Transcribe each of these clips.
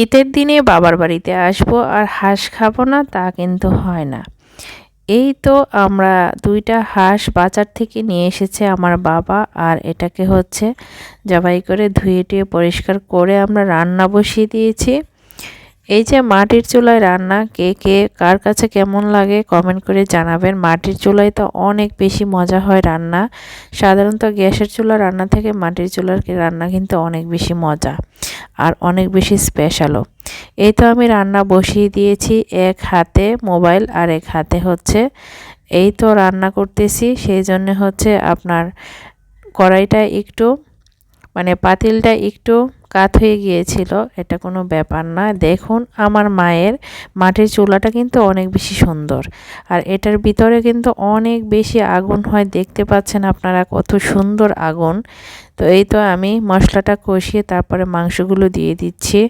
শীতের দিনে বাবার বাড়িতে আসব আর হাঁস খাব না, তা কিন্তু হয় না। এই তো আমরা দুইটা হাঁস বাজার থেকে নিয়ে এসেছে আমার বাবা, আর এটাকে হচ্ছে জবাই করে ধুয়ে টুয়ে পরিষ্কার করে আমরা রান্না বসিয়ে দিয়েছি। এই যে মাটির চুলায় রান্না, কে কে, কার কাছে কেমন লাগে কমেন্ট করে জানাবেন। মাটির চুলায় তো অনেক বেশি মজা হয় রান্না। সাধারণত গ্যাসের চুলা রান্না থেকে মাটির চুলার রান্না কিন্তু অনেক বেশি মজা। আর অনেক বেশি স্পেশালও এই তো আমি রান্না বসিয়ে দিয়েছি, এক হাতে মোবাইল আর এক হাতে হচ্ছে এই তো রান্না করতেছি, সেই জন্য হচ্ছে আপনার কড়াইটা একটু মানে পাতিলটা একটু কাত হয়ে গিয়েছিল, এটা কোনো ব্যাপার না। দেখুন, আমার মায়ের মাটির চুলাটা কিন্তু অনেক বেশি সুন্দর। আর এটার ভিতরে কিন্তু অনেক বেশি আগুন হয়, দেখতে পাচ্ছেন আপনারা কত সুন্দর আগুন। তো এই তো আমি মশলাটা কষিয়ে তারপরে মাংসগুলো দিয়ে দিচ্ছি।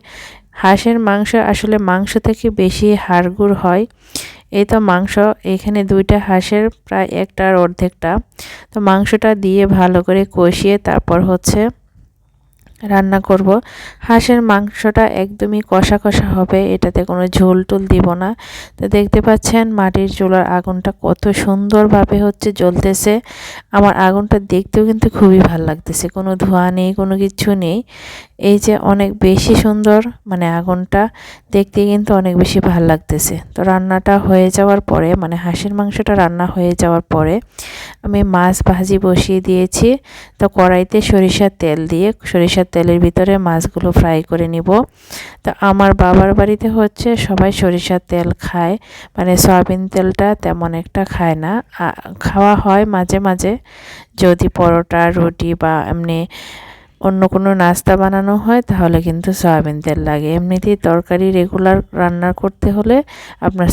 হাঁসের মাংস আসলে মাংস থেকে বেশি হাড়গুড় হয়। এই তো মাংস, এখানে দুইটা হাঁসের, প্রায় একটার অর্ধেকটা। তো মাংসটা দিয়ে ভালো করে কষিয়ে তারপর হচ্ছে রান্না করব। হাঁসের মাংসটা একদমই কষা কষা হবে, এটাতে কোনো ঝোল টোল দিব না। তো দেখতে পাচ্ছেন মাটির চুলার আগুনটা কত সুন্দরভাবে হচ্ছে জ্বলতেছে। আমার আগুনটা দেখতেও কিন্তু খুবই ভালো লাগতেছে, কোনো ধোঁয়া নেই, কোনো কিছু নেই। এই যে অনেক বেশি সুন্দর মানে আগুনটা, দেখতে কিন্তু অনেক বেশি ভালো লাগতেছে। তো রান্নাটা হয়ে যাওয়ার পরে মানে হাঁসের মাংসটা রান্না হয়ে যাওয়ার পরে, আমি মাছ ভাজি বসিয়ে দিয়েছি। তো কড়াইতে সরিষার তেল দিয়ে সরিষার তেলের ভিতরে মাছগুলো ফ্রাই করে নিব। তো আমার বাবার বাড়িতে হচ্ছে সবাই সরিষার তেল খায়। মানে সয়াবিন তেলটা তেমন একটা খায় না। খাওয়া হয় মাঝে মাঝে। যদি পরোটা, রুটি বা এমনি অন্য কোনো নাস্তা বানানো হয়, তাহলে কিন্তু সয়াবিন তেল লাগে। এমনিতেই তরকারি রেগুলার রান্না করতে হলে আপনার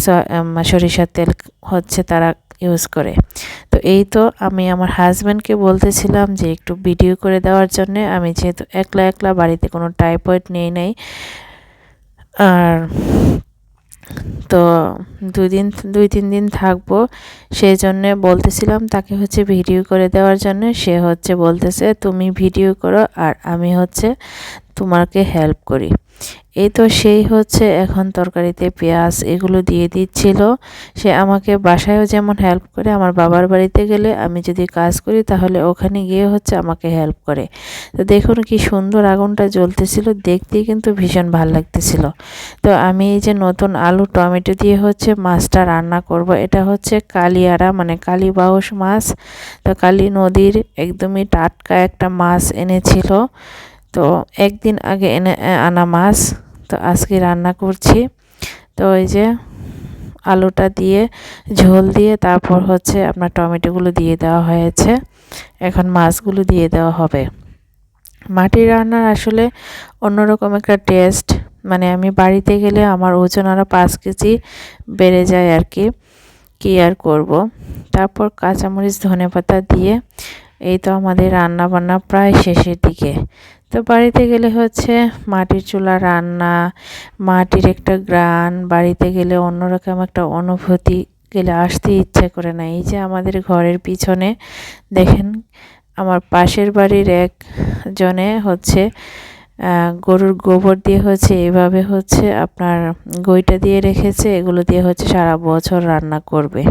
সরিষার তেল হচ্ছে তারা ইউজ করে। তো এই তো আমি আমার হাজব্যান্ডকে বলতেছিলাম যে একটু ভিডিও করে দেওয়ার জন্যে আমি যেহেতু একলা একলা বাড়িতে কোনো টাইপয়েড নেই নাই। আর তো দুই দিন, দুই তিন দিন থাকব সেই জন্যে বলতেছিলাম তাকে হচ্ছে ভিডিও করে দেওয়ার জন্য। সে হচ্ছে বলতেছে, তুমি ভিডিও করো আর আমি হচ্ছে তোমাকে হেল্প করি। এই তো সেই হচ্ছে এখন তরকারিতে পেঁয়াজ এগুলো দিয়ে দিচ্ছিল। সে আমাকে বাসায়ও যেমন হেল্প করে, আমার বাবার বাড়িতে গেলে আমি যদি কাজ করি তাহলে ওখানে গিয়ে হচ্ছে আমাকে হেল্প করে। তো দেখুন কি সুন্দর আগুনটা জ্বলতেছিল, দেখতেই কিন্তু ভীষণ ভালো লাগতেছিল। তো আমি এই যে নতুন আলু টমেটো দিয়ে হচ্ছে মাছটা রান্না করব, এটা হচ্ছে কালিয়ারা মানে কালীবাউস মাছ। তো কালী নদীর একদমই টাটকা একটা মাছ এনেছিল। তো একদিন আগে এনে আনা মাছ। তো আজকে রান্না করছি। তো ওই যে আলুটা দিয়ে ঝোল দিয়ে তারপর হচ্ছে আপনার টমেটোগুলো দিয়ে দেওয়া হয়েছে। এখন মাছগুলো দিয়ে দেওয়া হবে। মাটির রান্নার আসলে অন্যরকম একটা টেস্ট। মানে আমি বাড়িতে গেলে আমার ওজন আরও পাঁচ কেজি বেড়ে যায় আর কি। কী আর করব? তারপর কাঁচামরিচ ধনে পাতা দিয়ে এই তো আমাদের রান্না বান্না প্রায় শেষের দিকে। তো বাড়িতে গেলে হচ্ছে মাটির চুলা রান্না, মাটির একটা গ্রান, বাড়িতে গেলে অন্যরকম একটা অনুভূতি গেলে আসতে ইচ্ছে করে না। এই যে আমাদের ঘরের পিছনে দেখেন, আমার পাশের বাড়ির একজনে হচ্ছে গরুর গোবর দিয়ে হচ্ছে এভাবে হচ্ছে আপনার গইটা দিয়ে রেখেছে, এগুলো দিয়ে হচ্ছে সারা বছর রান্না করবে।